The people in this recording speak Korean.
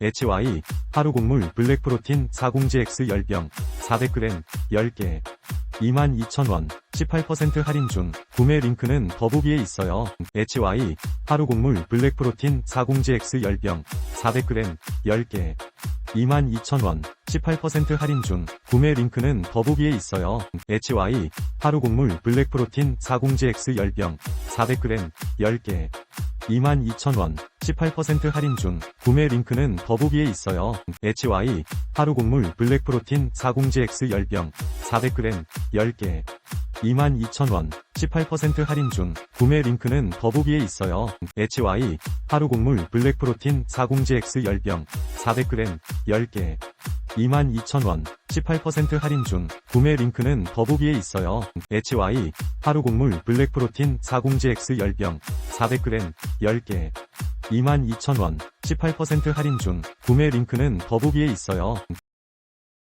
HY 하루 곡물 블랙 프로틴 40GX 10병 400g 10개 22,000원 18% 할인 중 구매 링크는 더보기에 있어요. HY 하루 곡물 블랙 프로틴 40GX 10병 400g 10개 22,000원 18% 할인 중 구매 링크는 더보기에 있어요. HY 하루 곡물 블랙 프로틴 40GX 10병 400g 10개 22,000원 18% 할인 중 구매 링크는 더보기에 있어요. HY 하루 곡물 블랙 프로틴 40GX 10병 400g 10개 22,000원 18% 할인 중 구매 링크는 더보기에 있어요. HY 하루 곡물 블랙 프로틴 40GX 10병 400g 10개 22,000원 18% 할인 중 구매 링크는 더보기에 있어요. HY 하루 곡물 블랙 프로틴 40GX 10병 400g 10개 22,000원 18% 할인 중 구매 링크는 더보기에 있어요.